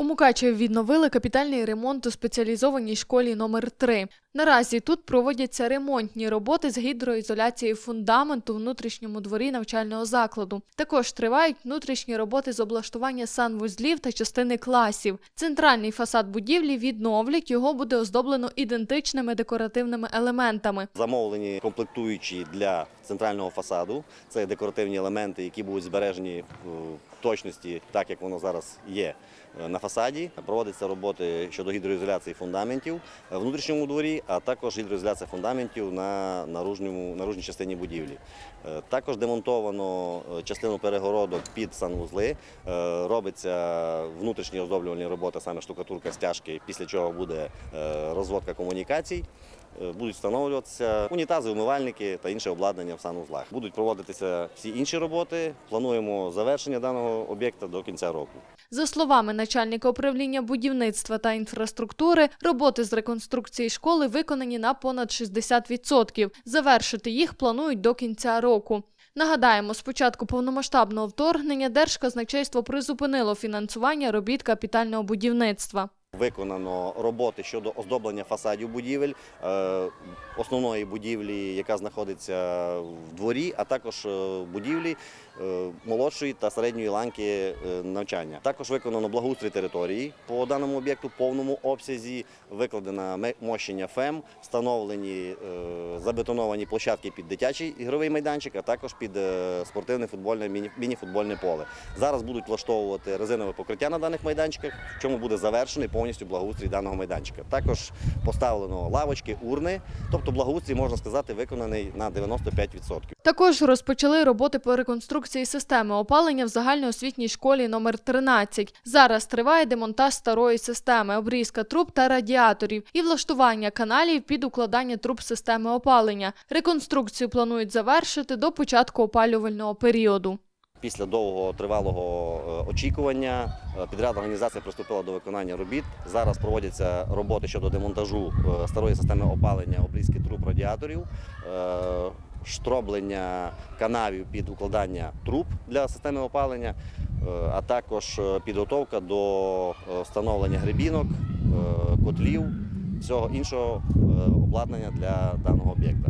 У Мукачеві відновили капітальний ремонт у спеціалізованій школі номер 3 Наразі тут проводяться ремонтні роботи з гідроізоляцією фундаменту внутрішньому дворі навчального закладу. Також тривають внутрішні роботи з облаштування санвузлів та частини класів. Центральний фасад будівлі відновлять, його буде оздоблено ідентичними декоративними елементами. Замовлені комплектуючі для центрального фасаду. Це декоративні елементи, які будуть збережені в точності, так як воно зараз є е, на фасаді. Проводяться роботи щодо гідроізоляції фундаментів в внутрішньому дворі, а також гідроізоляція фундаментів на наружній частині будівлі. Е, Також демонтовано е, частину перегородок під санвузли. Е, Робиться внутрішні оздоблювальні роботи, саме штукатурка стяжки, після чого буде розводка комунікацій. Е, Будуть встановлюватися унітази, умивальники та інше обладнання в санузлах. Будуть проводитися всі інші роботи. Плануємо завершення даного об'єкта до кінця року. За словами начальника управління будівництва та інфраструктури, роботи з реконструкції школи виконані на понад 60%. Завершити їх планують до кінця року. Нагадаємо, з початку повномасштабного вторгнення Держказначейство призупинило фінансування робіт капітального будівництва. Виконано роботи щодо оздоблення фасадів будівель, е, основної будівлі, яка знаходиться в дворі, а також е, будівлі е, молодшої та середньої ланки навчання. Також виконано благоустрій території по даному об'єкту повному обсязі, викладено мощення ФЕМ, встановлені забетоновані площадки під дитячий ігровий майданчик, а також під спортивне футбольне міні- міні-футбольне поле. Зараз будуть влаштовувати резинове покриття на даних майданчиках, в чому буде завершений повністю благоустрій даного майданчика. Також поставлено лавочки, урни, тобто благоустрій, можна сказати, виконаний на 95%. Також розпочали роботи по реконструкції системи опалення в загальноосвітній школі номер 13. Зараз триває демонтаж старої системи, обрізка труб та радіаторів і влаштування каналів під укладання труб системи опалення. Реконструкцію планують завершити до початку опалювального періоду. Після довгого тривалого е, очікування е, підрядна організація приступила до виконання робіт. Зараз проводяться роботи щодо демонтажу е, старої системи опалення, обрізки труб радіаторів, штроблення канавів під укладання труб для системи опалення, а також підготовка до встановлення грибінок, котлів, всього іншого обладнання для даного об'єкта.